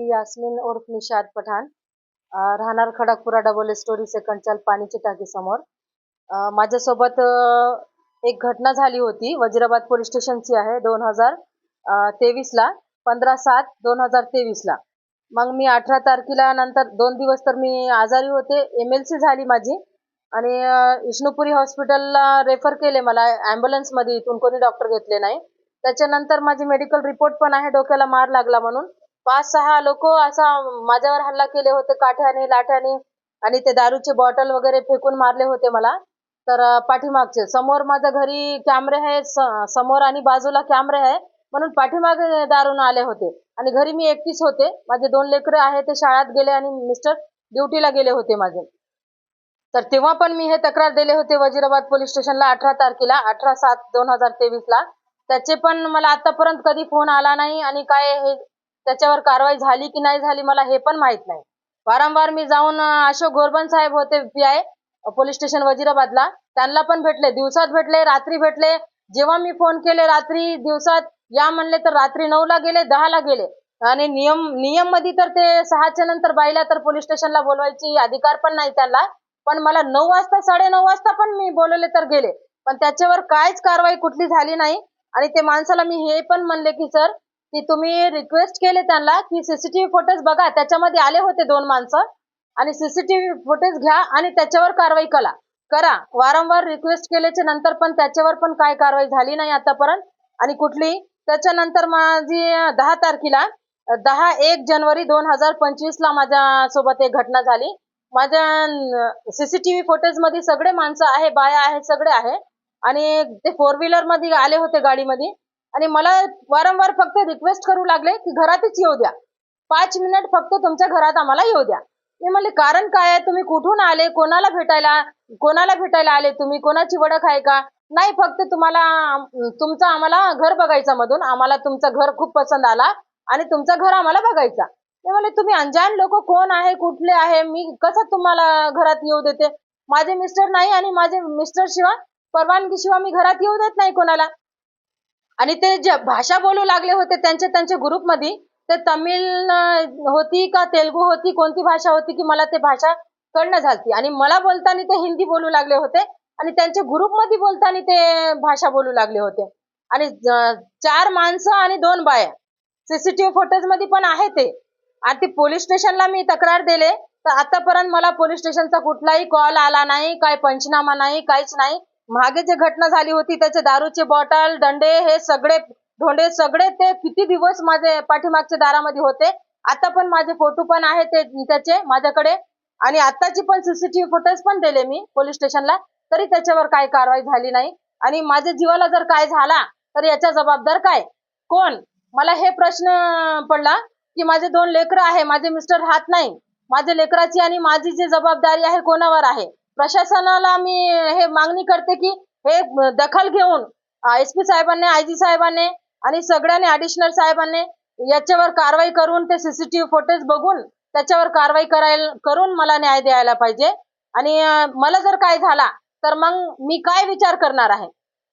मी यास्मिन उर्फ निशाद पठाण. राहणार Khadakpura double storey second चाल पाणीची टाकी समोर. माझ्यासोबत एक घटना झाली होती. वजिराबाद पोलीस स्टेशनची आहे दोन हजार तेवीसला. पंधरा सात दोन हजार तेवीसला. मग मी अठरा तारखेला नंतर दोन दिवस तर मी आजारी होते. एम एल सी झाली माझी. आणि विष्णुपुरी हॉस्पिटलला रेफर केले मला. ॲम्ब्युलन्समध्ये इथून कोणी डॉक्टर घेतले नाही. त्याच्यानंतर माझी मेडिकल रिपोर्ट पण आहे. डोक्याला मार लागला म्हणून. पाच सहा लोक असा माझ्यावर हल्ला केले होते काठ्याने लाठ्याने आणि ते दारूचे बॉटल वगैरे फेकून मारले होते मला. तर पाठीमागचे समोर माझ्या घरी कॅमेरे आहे समोर आणि बाजूला कॅमेरे आहे म्हणून पाठीमागे दारून आले होते. आणि घरी मी एकटीच होते. माझे दोन लेकरं आहे ते शाळेत गेले आणि मिस्टर ड्युटीला गेले होते माझे. तर तेव्हा पण मी हे तक्रार दिले होते वजिराबाद पोलीस स्टेशनला अठरा तारखेला अठरा सात दोन हजार तेवीसला. त्याचे पण मला आतापर्यंत कधी फोन आला नाही आणि काय हे त्याच्यावर कारवाई झाली की नाही झाली मला हे पण माहीत नाही. वारंवार मी जाऊन अशोक गोरबन साहेब होते पी आय पोलीस स्टेशन वजिराबादला. त्यांना पण भेटले दिवसात भेटले रात्री भेटले. जेव्हा मी फोन केले रात्री दिवसात या म्हणले तर रात्री नऊला गेले दहाला गेले. आणि नियम नियममध्ये तर ते सहाच्या नंतर बाईला तर पोलीस स्टेशनला बोलवायची अधिकार पण नाही त्यांना. पण मला नऊ वाजता साडे नऊ वाजता पण मी बोलवले तर गेले. पण त्याच्यावर काहीच कारवाई कुठली झाली नाही. आणि ते माणसाला मी हे पण म्हणले की सर की तुम्ही रिक्वेस्ट केले त्यांना की सीसीटीव्ही फुटेज बघा. त्याच्यामध्ये आले होते दोन माणसं. आणि सीसीटीव्ही फुटेज घ्या आणि त्याच्यावर कारवाई करा. करा. वारंवार रिक्वेस्ट केल्याच्यानंतर पण त्याच्यावर पण काय कारवाई झाली नाही आतापर्यंत. आणि कुठली? त्याच्यानंतर माझी दहा तारखेला दहा एक जानेवारी दोन हजार पंचवीस ला माझ्या सोबत एक घटना झाली. माझ्या सीसीटीव्ही फुटेजमध्ये सगळे माणसं आहे बाया आहे सगळे आहे. आणि ते फोर व्हीलरमध्ये आले होते गाडीमध्ये. आणि मला वारंवार फक्त रिक्वेस्ट करू लागले की घरातच येऊ द्या. पाच मिनिट फक्त तुमच्या घरात आम्हाला येऊ द्या. मी म्हणले कारण काय आहे? तुम्ही कुठून आले? कोणाला भेटायला? कोणाला भेटायला आले तुम्ही? कोणाची ओळख आहे का? नाही फक्त तुम्हाला तुमचं आम्हाला घर बघायचं मधून. आम्हाला तुमचं घर खूप पसंत आला आणि तुमचं घर आम्हाला बघायचा. मी म्हणले तुम्ही अंजान लोक कोण आहे? कुठले आहे? मी कसं तुम्हाला घरात येऊ देते? माझे मिस्टर नाही आणि माझे मिस्टर शिवाय परवानगी शिवाय मी घरात येऊ देत नाही कोणाला. आणि ते जे भाषा बोलू लागले होते त्यांच्या त्यांच्या ग्रुपमध्ये ते तमिळ होती का तेलगू होती कोणती भाषा होती की मला ते भाषा कळणं झालती. आणि मला बोलताना ते हिंदी बोलू लागले होते आणि त्यांच्या ग्रुपमध्ये बोलताना ते भाषा बोलू लागले होते. आणि चार माणसं आणि दोन बाया. सीसीटीव्ही फोटोजमध्ये पण आहे ते. आणि ते पोलीस स्टेशनला मी तक्रार दिले. तर आतापर्यंत मला पोलीस स्टेशनचा कुठलाही कॉल आला नाही काय पंचनामा नाही काहीच नाही. मागे जे घटना झाली होती त्याचे दारूचे बॉटल दंडे हे सगळे धोंडे सगळे ते किती दिवस माझे पाठीमागच्या दारामध्ये होते. आता पण माझे फोटो पण आहे ते त्याचे माझ्याकडे. आणि आताची पण सीसीटीव्ही फुटेज पण दिले मी पोलीस स्टेशनला तरी त्याच्यावर काय कारवाई झाली नाही. आणि माझ्या जीवाला जर काय झाला तर याचा जबाबदार काय? कोण? मला हे प्रश्न पडला की माझे दोन लेकरं आहे माझे मिस्टर राहत नाही. माझ्या लेकराची आणि माझी जी जबाबदारी आहे कोणावर आहे? प्रशासनाला मी हे मागणी करते की हे दखल घेऊन एस पी साहेबांनी आय जी साहेबांनी आणि सगळ्यांनी ऍडिशनल साहेबांनी याच्यावर कारवाई करून ते सीसीटीव्ही फुटेज बघून त्याच्यावर कारवाई करायला करून मला न्याय द्यायला पाहिजे. आणि मला जर काय झाला तर मग मी काय विचार करणार आहे?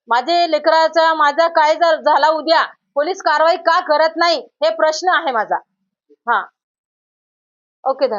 माझे लेकराचा माझा काय जर झाला उद्या पोलीस कारवाई का करत नाही हे प्रश्न आहे माझा. हा. ओके धन्यवाद.